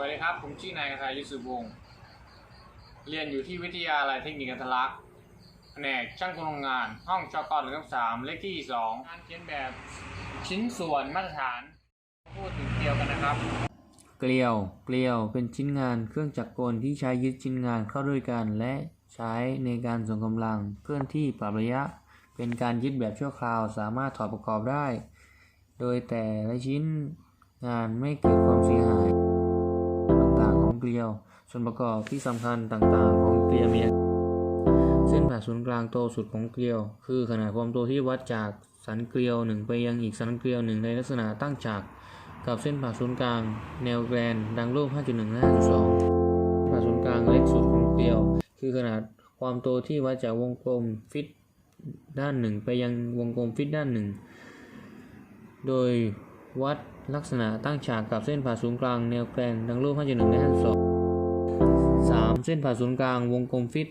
วัสดีครับ ผมชื่อนายกทายยุสุวงศ์เรียนอยู่ที่วิทยาลัยเทคนิคอัตลักษณ์แผนกช่างกลโรงงาน ห้องจกหนึ่งทับสามเลขที่สองงานเขียนแบบชิ้นส่วนมาตรฐาน พูดถึงเกลียวกันนะครับ เกลียว เกลียวเป็นชิ้นงานเครื่องจักรกลที่ใช้ยึดชิ้นงานเข้าด้วยกัน และใช้ในการส่งกำลังเคลื่อนที่ปรับระยะ เป็นการยึดแบบชั่วคราวสามารถถอดประกอบได้ โดยแต่ละชิ้นงานไม่เกิดความเสียหาย เกลียว ส่วนประกอบที่สำคัญต่างๆ ของเกลียวมีเส้นผ่าศูนย์กลางโตสุดของเกลียว คือขนาดความโตที่วัดจากสันเกลียวหนึ่งไปยังอีกสันเกลียวหนึ่งในลักษณะตั้งฉากกับเส้นผ่าศูนย์กลาง แนวแกรนดังรูป 5.1และ5.2ผ่าศูนย์กลางเล็กสุดของเกลียว คือขนาดความโตที่วัดจากวงกลมฟิตด้านหนึ่งไปยังวงกลมฟิตด้านหนึ่งโดย วัดลักษณะตั้งฉากกับเส้นผ่าศูนย์กลางแนวแกนดังรูป5.1และ5.2 3. เส้นผ่าศูนย์กลางวงกลมฟิต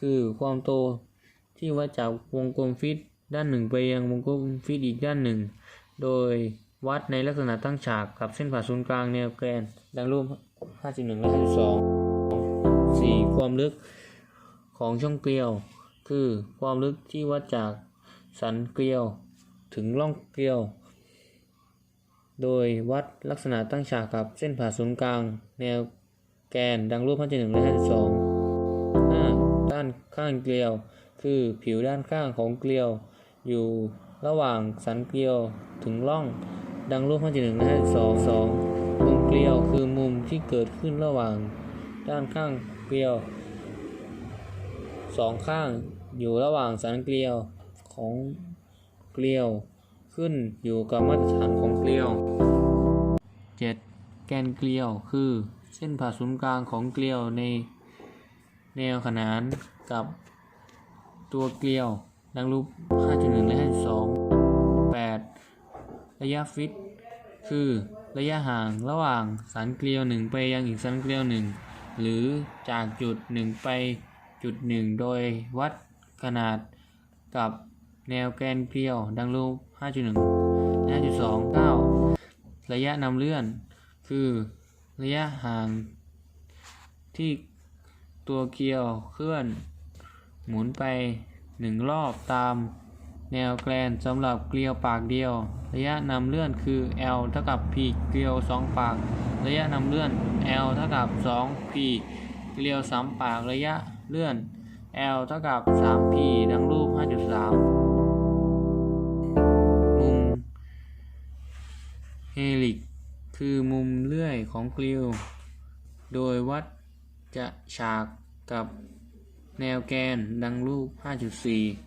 คือความโตที่วัดจากวงกลมฟิตด้านหนึ่งไปยังวงกลมฟิตอีกด้านหนึ่ง โดยวัดในลักษณะตั้งฉากกับเส้นผ่าศูนย์กลางแนวแกนดังรูป 5.1 และ 5.2 4. ความลึกของช่องเกลียว คือความลึกที่วัดจากสันเกลียวถึงร่องเกลียว โดยวัดลักษณะตั้งฉากกับเส้นผ่าศูนย์กลาง แนวแกนดังรูป5.1และ5.2 5. ด้านข้างเกลียว คือผิวด้านข้างของเกลียว อยู่ระหว่างสันเกลียวถึงร่อง ดังรูป5.1และ5.2 2มุมเกลียวคือมุมที่เกิดขึ้นระหว่าง ด้านข้างเกลียวสองข้างอยู่ระหว่างสันเกลียวของเกลียว ขึ้นอยู่กับมาตรฐานของเกลียว 7. แกนเกลียวคือ เส้นผ่าศูนย์กลางของเกลียวในแนวขนานกับตัวเกลียวดังรูป 5.1 และ 5.2 8. ระยะฟิต คือระยะห่างระหว่างสันเกลียวหนึ่งไปยังอีกสันเกลียวหนึ่งหรือจากจุดหนึ่งไปจุดหนึ่งโดยวัดขนาดกับ แนวแกนเกลียว ดังรูป 5.1 5.2 9 ระยะนำเลื่อน คือระยะห่าง ที่ตัวเกลียวเคลื่อน หมุนไปหนึ่งรอบตามแนวแกนสำหรับเกลียวปากเดียว ระยะนำเลื่อนคือ L เท่ากับ P เกลียว 2 ปาก ระยะนำเลื่อน L เท่ากับ 2 P เกลียว 3 ปาก ระยะเลื่อน L เท่ากับ 3P ดังรูป 5.3 ฮลิกคือมุมเลื่อยของเกลียวโดยวัดจะฉากกับแนวแกนดังรูป 5.4